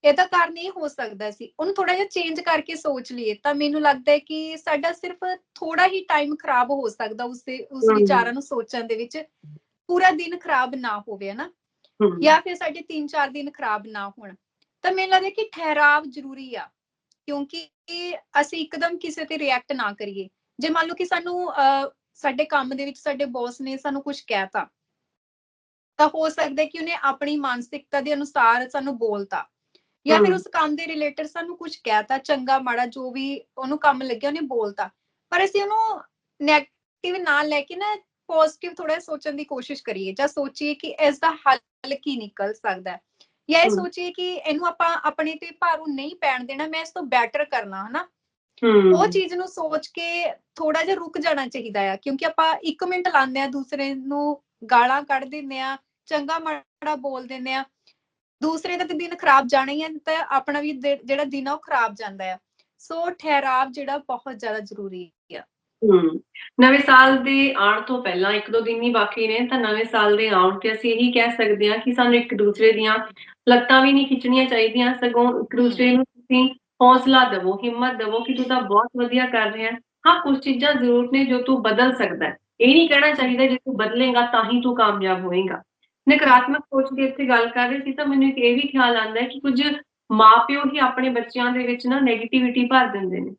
ਇਹਦਾ ਕਾਰਨ ਇਹ ਹੋ ਸਕਦਾ ਸੀ। ਉਹਨੂੰ ਥੋੜਾ ਜਿਹਾ ਚੇਂਜ ਕਰਕੇ ਸੋਚ ਲਈਏ ਤਾਂ ਮੈਨੂੰ ਲੱਗਦਾ ਹੈ ਕਿ ਸਾਡਾ ਸਿਰਫ ਥੋੜਾ ਹੀ ਟਾਈਮ ਖਰਾਬ ਹੋ ਸਕਦਾ ਉਸ ਦੇ ਉਸ। ਵਿਚਾਰਾਂ ਨੂੰ ਸੋਚਣ ਦੇ ਵਿੱਚ। ਪੂਰਾ ਦਿਨ ਖਰਾਬ ਨਾ ਹੋਵੇ ਹਨਾ ਹੂੰ ਜਾਂ ਫਿਰ ਸਾਡੇ 3-4 ਦਿਨ ਖਰਾਬ ਨਾ ਹੋਣ। ਤਾਂ ਮੈਨੂੰ ਲੱਗਦਾ ਕਿ ਠਹਿਰਾਵ ਜ਼ਰੂਰੀ ਆ ਕਿਉਂਕਿ ਅਸੀਂ ਇੱਕਦਮ ਕਿਸੇ ਤੇ ਰਿਐਕਟ ਨਾ ਕਰੀਏ। ਜੇ ਮੰਨ ਲਓ ਕਿ ਸਾਨੂੰ ਸਾਡੇ ਕੰਮ ਦੇ ਵਿੱਚ ਸਾਡੇ ਬੌਸ ਨੇ ਸਾਨੂੰ ਕੁਝ ਕਹਿਤਾ ਤਾਂ ਹੋ ਸਕਦਾ ਕਿ ਉਹਨੇ ਆਪਣੀ ਮਾਨਸਿਕਤਾ ਦੇ ਅਨੁਸਾਰ ਸਾਨੂੰ ਬੋਲਤਾ। ਜਾਂ ਫਿਰ। ਉਸ ਕੰਮ ਦੇ ਰਿਲੇਟਡ ਸਾਨੂੰ ਕੁਝ ਕਹਿਤਾ ਚੰਗਾ ਮਾੜਾ ਜੋ ਵੀ ਉਹਨੂੰ ਕੰਮ ਲੱਗਿਆ ਉਹਨੇ ਬੋਲਤਾ। ਪਰ ਅਸੀਂ ਉਹਨੂੰ 네ਗੇਟਿਵ ਨਾ ਲੈ ਕੇ ਨਾ ਪੋਜ਼ਿਟਿਵ ਥੋੜਾ ਸੋਚਣ ਦੀ ਕੋਸ਼ਿਸ਼ ਕਰੀਏ ਜਾਂ ਸੋਚੀਏ ਕਿ ਇਸ ਦਾ ਹੱਲ ਕੀ ਨਿਕਲ ਸਕਦਾ ਹੈ। ਜਾਂ ਇਹ। ਸੋਚੀਏ ਕਿ ਇਹਨੂੰ ਆਪਾਂ ਆਪਣੇ ਤੇ ਭਾਰੂ ਨਹੀਂ ਪੈਣ ਦੇਣਾ ਮੈਂ ਇਸ ਤੋਂ ਬੈਟਰ ਕਰਨਾ ਹਨਾ? ਉਹ ਚੀਜ਼ ਨੂੰ ਸੋਚ ਕੇ ਥੋੜਾ ਜਿਹਾ ਰੁਕ ਜਾਣਾ ਚਾਹੀਦਾ ਆ ਕਿਉਂਕਿ ਆਪਾਂ 1 ਮਿੰਟ ਲਾਉਂਦੇ ਆ ਦੂਸਰੇ ਨੂੰ ਗਾਲਾਂ ਕੱਢ ਦਿੰਦੇ ਆ ਚੰਗਾ ਮਾੜਾ ਬੋਲ ਦਿੰਦੇ ਆ ਦੂਸਰੇ ਦਾ ਤੇ ਦਿਨ ਖਰਾਬ ਜਾਣਾ ਹੀ ਹੈ ਤਾਂ ਆਪਣਾ ਵੀ ਜਿਹੜਾ ਦਿਨ ਆ ਉਹ ਖਰਾਬ ਜਾਂਦਾ ਆ। ਸੋ ਠਹਿਰਾਵ ਜਿਹੜਾ ਬਹੁਤ ਜ਼ਿਆਦਾ ਜ਼ਰੂਰੀ ਆ। ਹੂੰ। ਨਵੇਂ ਸਾਲ ਦੇ ਆਉਣ ਤੋਂ ਪਹਿਲਾਂ ਇੱਕ ਦੋ ਦਿਨ ਹੀ ਬਾਕੀ ਨੇ, ਤਾਂ ਨਵੇਂ ਸਾਲ ਦੇ ਆਉਣ ਤੇ ਅਸੀਂ ਇਹੀ ਕਹਿ ਸਕਦੇ ਹਾਂ ਕਿ ਸਾਨੂੰ ਇੱਕ ਦੂਸਰੇ ਦੀਆਂ ਲੱਤਾਂ ਵੀ ਨਹੀਂ ਖਿੱਚਣੀਆਂ ਚਾਹੀਦੀਆਂ, ਸਗੋਂ ਇੱਕ ਦੂਸਰੇ ਨੂੰ ਤੁਸੀਂ ਹੌਸਲਾ ਦੇਵੋ, ਹਿੰਮਤ ਦੇਵੋ ਕਿ ਤੂੰ ਤਾਂ ਬਹੁਤ ਵਧੀਆ ਕਰ ਰਿਹਾ। ਹਾਂ, ਕੁਝ ਚੀਜ਼ਾਂ ਜ਼ਰੂਰ ਨੇ ਜੋ ਤੂੰ ਬਦਲ ਸਕਦਾ। ਇਹ ਨਹੀਂ ਕਹਿਣਾ ਚਾਹੀਦਾ ਜੇ ਤੂੰ ਬਦਲੇਗਾ ਤਾਂ ਹੀ ਤੂੰ ਕਾਮਯਾਬ ਹੋਏਗਾ। ਨਕਾਰਾਤਮਕ ਸੋਚ ਦੀ ਇੱਥੇ ਗੱਲ ਕਰ ਰਹੇ ਸੀ ਤਾਂ ਮੈਨੂੰ ਇੱਕ ਇਹ ਵੀ ਖਿਆਲ ਆਉਂਦਾ ਹੈ ਕਿ ਕੁਝ ਮਾਪਿਓ ਹੀ ਆਪਣੇ ਬੱਚਿਆਂ ਦੇ ਵਿੱਚ ਨਾ 네ਗੇਟਿਵਿਟੀ ਭਰ ਦਿੰਦੇ ਨੇ।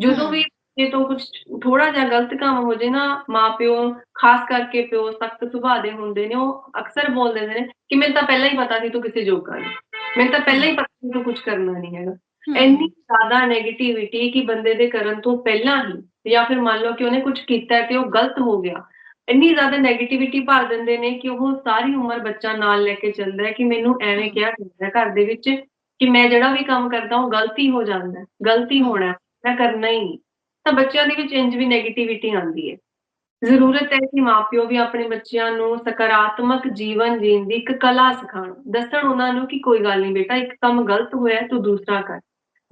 ਜਦੋਂ। ਵੀ ਜੇ ਤੋਂ ਕੁਝ ਥੋੜਾ ਜਿਹਾ ਗਲਤ ਕੰਮ ਹੋ ਜੇ ਨਾ ਮਾਪਿਓ ਖਾਸ ਕਰਕੇ ਪਿਓ ਸਖਤ ਸੁਭਾਅ ਦੇ ਹੁੰਦੇ ਨੇ ਉਹ ਅਕਸਰ ਬੋਲ ਦਿੰਦੇ ਨੇ ਕਿ ਮੈਨੂੰ ਤਾਂ ਪਹਿਲਾਂ ਹੀ ਪਤਾ ਸੀ ਤੂੰ ਕਿਸੇ ਜੋਗਾ ਨਹੀਂ ਮੈਨੂੰ ਤਾਂ ਪਹਿਲਾਂ ਹੀ ਪਤਾ ਸੀ ਤੂੰ ਕੁਝ ਕਰਨਾ ਨਹੀਂ ਹੈਗਾ। ਇੰਨੀ ਜ਼ਿਆਦਾ 네ਗੇਟਿਵਿਟੀ ਕਿ ਬੰਦੇ ਦੇ ਕਰਨ ਤੋਂ ਪਹਿਲਾਂ ਹੀ ਜਾਂ ਫਿਰ ਮੰਨ ਲਓ ਕਿ ਉਹਨੇ ਕੁਝ ਕੀਤਾ ਤੇ ਉਹ ਗਲਤ ਹੋ ਗਿਆ ਇੰਨੀ ਜ਼ਿਆਦਾ 네ਗੇਟਿਵਿਟੀ ਭਰ ਦਿੰਦੇ ਨੇ ਕਿ ਉਹ ਸਾਰੀ ਉਮਰ ਬੱਚਾ ਨਾਲ ਲੈ ਕੇ ਚੱਲਦਾ ਹੈ ਕਿ ਮੈਨੂੰ ਐਵੇਂ ਕਿਹਾ ਜਾਂਦਾ ਘਰ ਦੇ ਵਿੱਚ ਕਿ ਮੈਂ ਜਿਹੜਾ ਵੀ ਕੰਮ ਕਰਦਾ ਉਹ ਗਲਤੀ ਹੋ ਜਾਂਦਾ ਗਲਤੀ ਹੋਣਾ ਮੈਂ ਕਰਨਾ ਹੀ ਨਹੀਂ। ਤਾਂ ਬੱਚਿਆਂ ਦੇ ਵਿੱਚ ਇੰਜ ਵੀ ਨੈਗੇਟਿਵਿਟੀ ਆਉਂਦੀ ਹੈ। ਜ਼ਰੂਰਤ ਹੈ ਕਿ ਮਾਪਿਓ ਵੀ ਆਪਣੇ ਬੱਚਿਆਂ ਨੂੰ ਸਕਾਰਾਤਮਕ ਜੀਵਨ ਜੀਣ ਦੀ ਇੱਕ ਕਲਾ ਸਿਖਾਉਣ, ਦੱਸਣ ਉਹਨਾਂ ਨੂੰ ਕਿ ਕੋਈ ਗੱਲ ਨਹੀਂ ਬੇਟਾ, ਇੱਕ ਕੰਮ ਗਲਤ ਹੋਇਆ ਤੂੰ ਦੂਸਰਾ ਕਰ।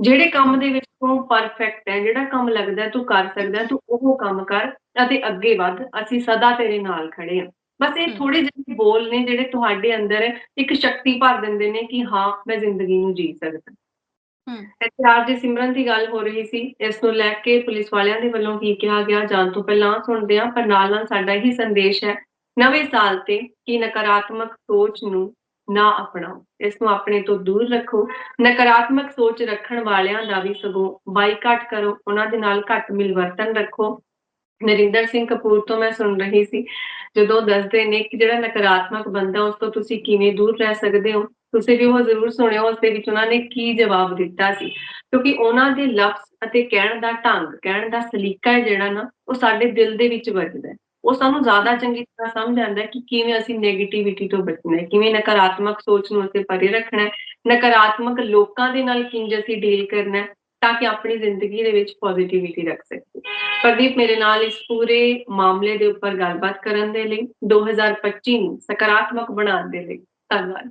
ਜਿਹੜੇ ਕੰਮ ਦੇ ਵਿੱਚ ਤੂੰ ਪਰਫੈਕਟ ਹੈ ਜਿਹੜਾ ਕੰਮ ਲੱਗਦਾ ਤੂੰ ਕਰ ਸਕਦਾ ਤੂੰ ਉਹ ਕੰਮ ਕਰ ਅਤੇ ਅੱਗੇ ਵੱਧ ਅਸੀਂ ਸਦਾ ਤੇਰੇ ਨਾਲ ਖੜੇ ਹਾਂ ਬਸ ਇਹ। ਥੋੜੇ ਜਿਹੇ ਬੋਲ ਨੇ ਜਿਹੜੇ ਤੁਹਾਡੇ ਅੰਦਰ ਇੱਕ ਸ਼ਕਤੀ ਭਰ ਦਿੰਦੇ ਨੇ ਕਿ ਹਾਂ ਮੈਂ ਜ਼ਿੰਦਗੀ ਨੂੰ ਜੀ ਸਕਦਾ ਹਮ। ਦੀ ਸਿਮਰਨ ਦੀ ਗੱਲ ਹੋ ਰਹੀ ਸੀ ਇਸ ਨੂੰ ਲੈ ਕੇ ਪੁਲਿਸ ਵਾਲਿਆਂ ਦੇ ਵੱਲੋਂ ਕੀ ਕਿਹਾ ਗਿਆ ਜਾਣ ਤੋਂ ਪਹਿਲਾਂ ਸੁਣਦੇ ਹਾਂ ਪਰ ਨਾਲ ਨਾਲ ਸਾਡਾ ਹੀ ਸੰਦੇਸ਼ ਹੈ ਨਵੇਂ ਸਾਲ ਤੇ ਕਿ ਨਕਾਰਾਤਮਕ ਸੋਚ ਨੂੰ ਨਾ ਅਪਣਾਓ ਇਸ ਨੂੰ ਆਪਣੇ ਤੋਂ ਦੂਰ ਰੱਖੋ। ਨਕਾਰਾਤਮਕ ਸੋਚ ਰੱਖਣ ਵਾਲਿਆਂ ਦਾ ਵੀ ਸਗੋਂ ਬਾਈਕਾਟ ਕਰੋ। ਉਹਨਾਂ ਦੇ ਨਾਲ ਘੱਟ ਮਿਲਵਰਤਨ ਰੱਖੋ। ਨਰਿੰਦਰ ਸਿੰਘ ਕਪੂਰ ਤੋਂ ਮੈਂ ਸੁਣ ਰਹੀ ਸੀ, ਜਦੋਂ ਦੱਸਦੇ ਨੇ ਕਿ ਜਿਹੜਾ ਨਕਾਰਾਤਮਕ ਬੰਦਾ ਉਸ ਤੋਂ ਤੁਸੀਂ ਕਿਵੇਂ ਦੂਰ ਰਹਿ ਸਕਦੇ ਹੋ, ਤੁਸੀਂ ਵੀ ਉਹ ਜ਼ਰੂਰ ਸੁਣਿਓ, ਉਸ ਦੇ ਵਿੱਚ ਉਹਨਾਂ ਨੇ ਕੀ ਜਵਾਬ ਦਿੱਤਾ ਸੀ। ਕਿਉਂਕਿ ਉਹਨਾਂ ਦੇ ਲਫ਼ਜ਼ ਅਤੇ ਕਹਿਣ ਦਾ ਢੰਗ, ਕਹਿਣ ਦਾ ਸਲੀਕਾ ਹੈ ਜਿਹੜਾ ਨਾ, ਉਹ ਸਾਡੇ ਦਿਲ ਦੇ ਵਿੱਚ ਵੱਜਦਾ ਹੈ। ਉਹ ਸਾਨੂੰ ਜ਼ਿਆਦਾ ਚੰਗੀ ਤਰ੍ਹਾਂ ਸਮਝ ਆਉਂਦਾ ਕਿ ਕਿਵੇਂ ਅਸੀਂ 네ਗੇਟਿਵਿਟੀ ਤੋਂ ਬਚਣਾ ਹੈ, ਕਿਵੇਂ ਨਕਾਰਾਤਮਕ ਸੋਚ ਨੂੰ ਅਸੀਂ ਪਰੇ ਰੱਖਣਾ ਹੈ, ਨਕਾਰਾਤਮਕ ਲੋਕਾਂ ਦੇ ਨਾਲ ਕਿੰਜ ਅਸੀਂ ਡੀਲ ਕਰਨਾ ਹੈ ਤਾਂ ਕਿ ਆਪਣੀ ਜ਼ਿੰਦਗੀ ਦੇ ਵਿੱਚ ਪੋਜ਼ਿਟਿਵਿਟੀ ਰੱਖ ਸਕੀਏ। ਪ੍ਰਦੀਪ, ਮੇਰੇ ਨਾਲ ਇਸ ਪੂਰੇ ਮਾਮਲੇ ਦੇ ਉੱਪਰ ਗੱਲਬਾਤ ਕਰਨ ਦੇ ਲਈ 2025 ਨੂੰ ਸਕਾਰਾਤਮਕ ਬਣਾਉਣ ਦੇ ਲਈ। ਧੰਨਵਾਦ।